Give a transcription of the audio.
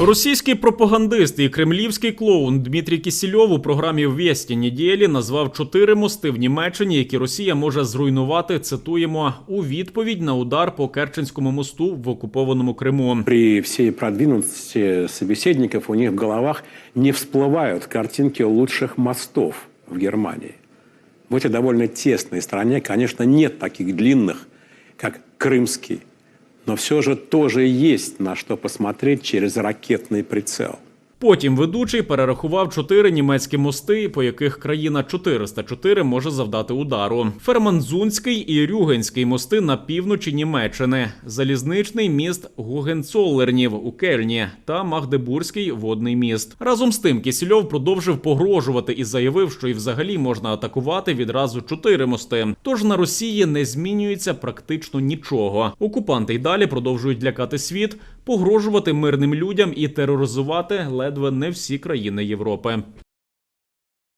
Російський пропагандист і кремлівський клоун Дмитрій Кісільов у програмі «Вєсті неділі назвав чотири мости в Німеччині, які Росія може зруйнувати. Цитуємо у відповідь на удар по Керченському мосту в окупованому Криму. При всей продвинутости собеседников у них в головах не всплывают картинки лучших мостов в Германии. В этой довольно тесной стране, конечно, нет таких длинных, как Крымский, но все же тоже есть на что посмотреть через ракетный прицел. Потім ведучий перерахував чотири німецькі мости, по яких країна 404 може завдати удару: Ферманзунський і Рюгенський мости на півночі Німеччини, залізничний міст Гугенцоллернів у Кельні та Магдебурзький водний міст. Разом з тим Кісільов продовжив погрожувати і заявив, що і взагалі можна атакувати відразу чотири мости. Тож на Росії не змінюється практично нічого. Окупанти й далі продовжують лякати світ, погрожувати мирним людям і тероризувати ледве не всі країни Європи.